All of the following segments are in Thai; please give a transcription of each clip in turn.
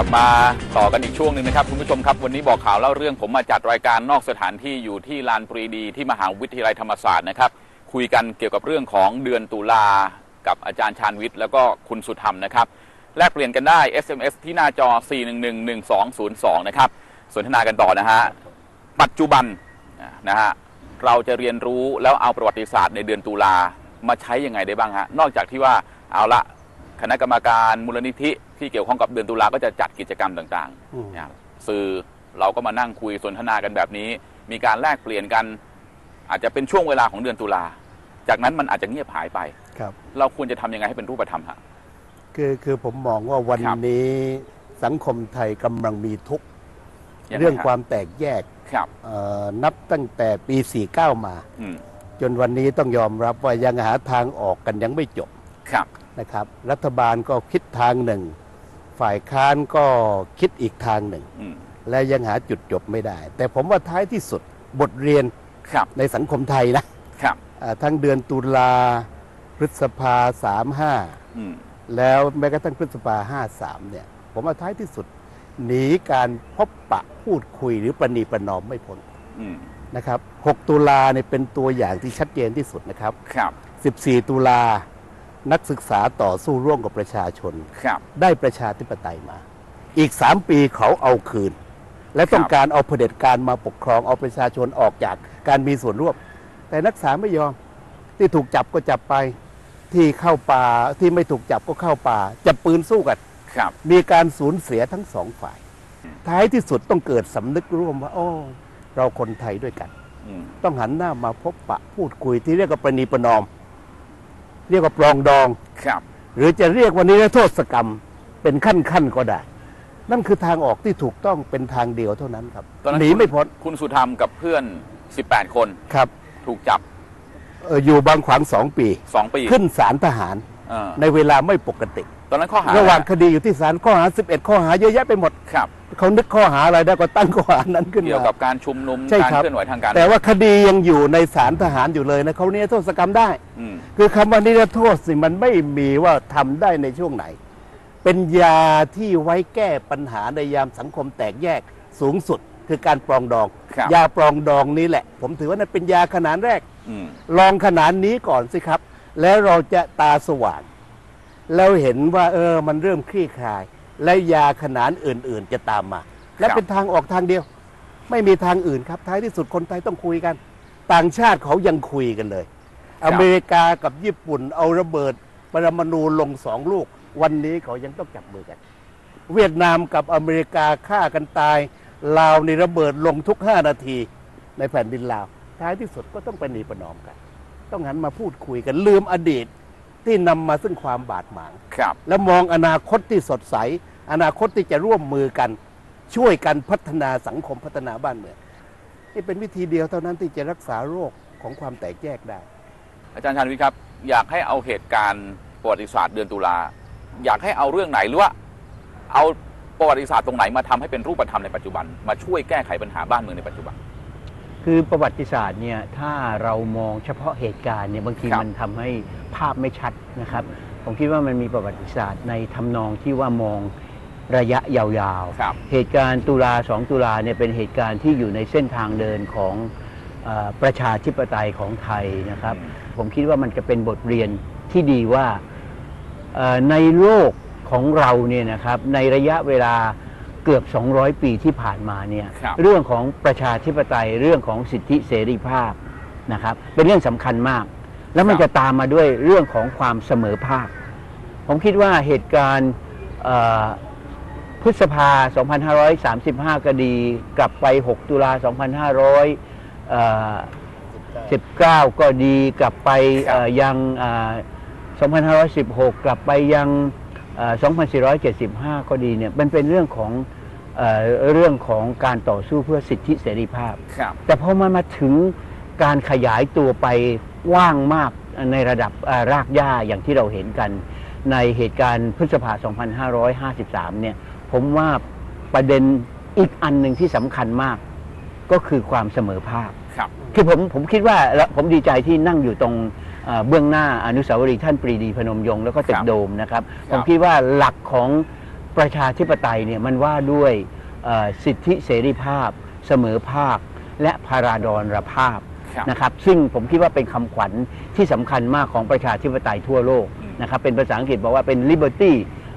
กลับมาต่อกันอีกช่วงหนึ่งนะครับคุณผู้ชมครับ วันนี้บอกข่าวเล่าเรื่องผมมาจัดรายการนอกสถานที่อยู่ที่ลานปรีดี ที่มหาวิทยาลัยธรรมศาสตร์นะครับ คุยกันเกี่ยวกับเรื่องของเดือนตุลากับอาจารย์ชาญวิทย์แล้วก็คุณสุธรรมนะครับแลกเปลี่ยนกันได้ SMS ที่หน้าจอ 4111202 นะครับสนทนากันต่อนะฮะปัจจุบันนะฮะเราจะเรียนรู้แล้วเอาประวัติศาสตร์ในเดือนตุลามาใช้ยังไงได้บ้างฮะนอกจากที่ว่าเอาละ คณะกรรมการมูลนิธิที่เกี่ยวข้องกับเดือนตุลาก็จะจัดกิจกรรมต่างอืม ๆนะครับสื่อเราก็มานั่งคุยสนทนากันแบบนี้ มีการแลกเปลี่ยนกัน อาจจะเป็นช่วงเวลาของเดือนตุลา จากนั้นมันอาจจะเงียบหายไป ครับ เราควรจะทำยังไงให้เป็นรูปธรรมฮะ คือคือผมมองว่าวันครับ นี้สังคมไทยกำลังมีทุกข์ยังไงเรื่องฮะความแตกแยกครับ เอ่อนับตั้งแต่ปี 49 มา อืมจนวันนี้ต้องยอมรับว่ายังหาทางออกกันยังไม่จบ ครับ นะครับ รัฐบาลก็คิดทางหนึ่ง ฝ่ายค้านก็คิดอีกทางหนึ่งอืมและยังหาจุดจบไม่ได้ แต่ผมว่าท้ายที่สุดบทเรียนครับในสังคมไทยนะครับอ่าทั้งเดือนตุลาพฤษภาสามห้าอืมแล้วแม้กระทั่งพฤษภาห้าสามเนี่ย ผมว่าท้ายที่สุด หนีการพบปะพูดคุยหรือประนีประนอมไม่พ้นอืมนะครับ 6 ตุลาเนี่ยเป็นตัวอย่างที่ชัดเจนที่สุดนะครับครับ14 ตุลา นักศึกษาต่อสู้ร่วมกับประชาชน ครับได้ประชาธิปไตยมา อีก3ปีเขาเอาคืน และต้องการเอาเผด็จการมาปกครองเอาประชาชนออกจากการมีส่วนร่วม แต่นักศึกษาไม่ยอม ที่ถูกจับก็จับไป ที่เข้าป่าที่ไม่ถูกจับก็เข้าป่าจับปืนสู้กันครับ มีการสูญเสียทั้งสองฝ่าย ท้ายที่สุดต้องเกิดสำนึกร่วมว่าโอ้เราคนไทยด้วยกัน อืมต้องหันหน้ามาพบปะพูดคุยที่เรียกว่าประนีประนอม เรียกว่าปรองดอง ครับ หรือจะเรียกว่านิรโทษกรรมเป็นขั้นขั้นๆก็ได้ นั่นคือทางออกที่ถูกต้องเป็นทางเดียวเท่านั้นครับตอนนั้น หนีคุณไม่พ้นคุณสุธรรมกับเพื่อน 18 คนครับถูกจับ เอ่ออยู่บางขวางสองปี 2 ปีขึ้นศาลทหารเออในเวลาไม่ปกติ ตอนนั้นข้อหาระหว่างอไคดีอยู่ที่ศาลข้อหา 11 ข้อหาเยอะแยะไปหมด ครับ เขานึกข้อหาอะไรได้ก็ตั้งข้อหานั้นขึ้นเกี่ยวมากับการชุมนุมใช่การครับ เคลื่อนไหวทางการแต่ว่าคดียังอยู่ในศาลทหารอยู่เลยนะเขาเนี่ยโทษกรรมได้ อืมคือคำว่านิรโทษสิมันไม่มีว่าทำได้ในช่วงไหน เป็นยาที่ไว้แก้ปัญหาในยามสังคมแตกแยกสูงสุด คือการปรองดอง ครับยาปรองดองนี้แหละ ผมถือว่านั่นเป็นยาขนาดแรก อืมลองขนาดนี้ก่อนสิครับ แล้วเราจะตาสว่าง แล้วเห็นว่าเออมันเริ่มคลี่คลาย และยาขนาดอื่นๆ จะตามมา และเป็นทางออกทางเดียว ไม่มีทางอื่นครับ ท้ายที่สุดคนไทยต้องคุยกัน ต่างชาติเขายังคุยกันเลย อเมริกากับญี่ปุ่นเอาระเบิดปรมาณูลงสองลูก วันนี้เขายังต้องจับมือกัน เวียดนามกับอเมริกาฆ่ากันตายลาวในระเบิดลงทุกห้านาทีในแผ่นดินลาว ท้ายที่สุดก็ต้องไปหนีประนอมกัน ต้องหันมาพูดคุยกันลืมอดีต ที่นำมาซึ่งความบาดหมาง ครับ แล้วมองอนาคตที่สดใส อนาคตที่จะร่วมมือกัน ช่วยกันพัฒนาสังคมพัฒนาบ้านเมืองนี่เป็นวิธีเดียวเท่านั้นที่จะรักษาโรคของความแตกแยกได้ อาจารย์ชาญวิทย์ครับ อยากให้เอาเหตุการณ์ประวัติศาสตร์เดือนตุลา อยากให้เอาเรื่องไหนหรือว่าเอาประวัติศาสตร์ตรงไหนมาทำให้เป็นรูปธรรมในปัจจุบัน มาช่วยแก้ไขปัญหาบ้านเมืองในปัจจุบัน คือประวัติศาสตร์เนี่ยถ้าเรามองเฉพาะเหตุการณ์เนี่ยบางทีครับ มันทำให้ภาพไม่ชัดนะครับ ผมคิดว่ามันมีประวัติศาสตร์ในทำนองที่ว่ามองระยะยาวครับๆเหตุการณ์ตุลา2ตุลาเนี่ยเป็นเหตุการณ์ที่อยู่ในเส้นทางเดินของเออประชาธิปไตยของไทยนะครับ อืม ผมคิดว่ามันจะเป็นบทเรียนที่ดีว่าเอ่อในโลกของเราเนี่ยนะครับในระยะเวลา เกือบ 200 ปีที่ผ่านมาเนี่ยครับ เรื่องของประชาธิปไตยเรื่องของสิทธิเสรีภาพนะครับเป็นเรื่องสำคัญมาก แล้วมันครับจะตามมาด้วยเรื่องของความเสมอภาค ผมคิดว่าเหตุการณ์เอ่อพฤษภา 2535 ก็ดี กลับไป 6 ตุลา 2500เอ่อ 19 ก็ดีกลับไปครับเอ่อยังเอ่อ2516 กลับไปยังเอ่อ2475 ก็ดีเนี่ยมันเป็นเรื่องของ เอ่อเรื่องของการต่อสู้เพื่อสิทธิเสรีภาพ ครับ แต่พอมันมาถึงการขยายตัวไปกว้างมากในระดับเอ่อรากหญ้าอย่างที่เราเห็นกัน ในเหตุการณ์พฤษภา 2553 เนี่ย ผมว่าประเด็นอีกอันหนึ่งที่สำคัญมาก ก็คือความเสมอภาค ครับ คือผมผมคิดว่าและผมดีใจที่นั่งอยู่ตรงเอ่อเบื้องหน้าอนุสาวรีย์ท่านปรีดีพนมยงค์แล้วก็ตึคกรับโดมนะครับคผรับมคิดว่าหลักของ ประชาธิปไตยเนี่ยมันว่าด้วยเอ่อสิทธิเสรีภาพ เสมอภาค และพาราดอนรภาพครับนะครับซึ่งผมคิดว่าเป็นคำขวัญที่สำคัญมากของประชาธิปไตยทั่วโลกอืมนะครับเป็นภาษาอังกฤษบอกว่าเป็น liberty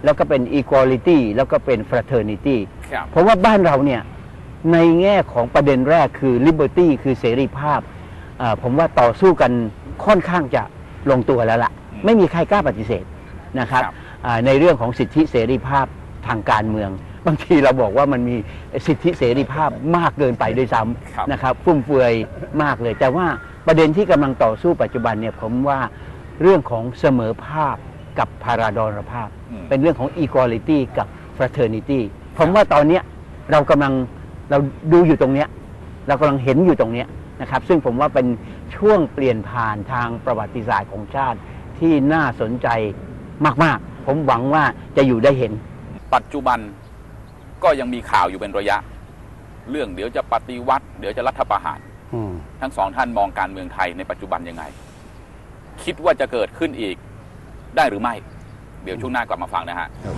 แล้วก็เป็น equality แล้วก็เป็น fraternity ครับเพราะว่าบ้านเราเนี่ยในแง่ของประเด็นแรกคือ liberty คือเสรีภาพเอ่อผมว่าต่อสู้กันค่อนข้างจะลงตัวแล้วละอืมไม่มีใครกล้าปฏิเสธนะครับครับอ่าในเรื่องของสิทธิเสรีภาพ ทางการเมือง บางทีเราบอกว่ามันมีสิทธิเสรีภาพมากเกินไปด้วยซ้ครับำนะครับฟุ่มเฟือยมากเลย แต่ว่าประเด็นที่กำลังต่อสู้ปัจจุบันเนี่ยผมว่าเรื่องของเสมอภาพกับพาราดอนภาพอืมเป็นเรื่องของ equality กับ fraternity ผมว่าตอนเนี้ยเรากำลังเราดูอยู่ตรงเนี้ยเรากำลังเห็นอยู่ตรงเนี้ยนะครับซึ่งผมว่าเป็นช่วงเปลี่ยนผ่านทางประวัติศาสตร์ของชาติที่น่าสนใจมาก ๆ ผมหวังว่าจะอยู่ได้เห็น ปัจจุบันก็ยังมีข่าวอยู่เป็นระยะ เรื่องเดี๋ยวจะปฏิวัติ เดี๋ยวจะรัฐประหารอืมทั้งสองท่านมองการเมืองไทยในปัจจุบันยังไง คิดว่าจะเกิดขึ้นอีกได้หรือไม่ เดี๋ยวช่วงหน้ากลับมาฟังนะฮะครับ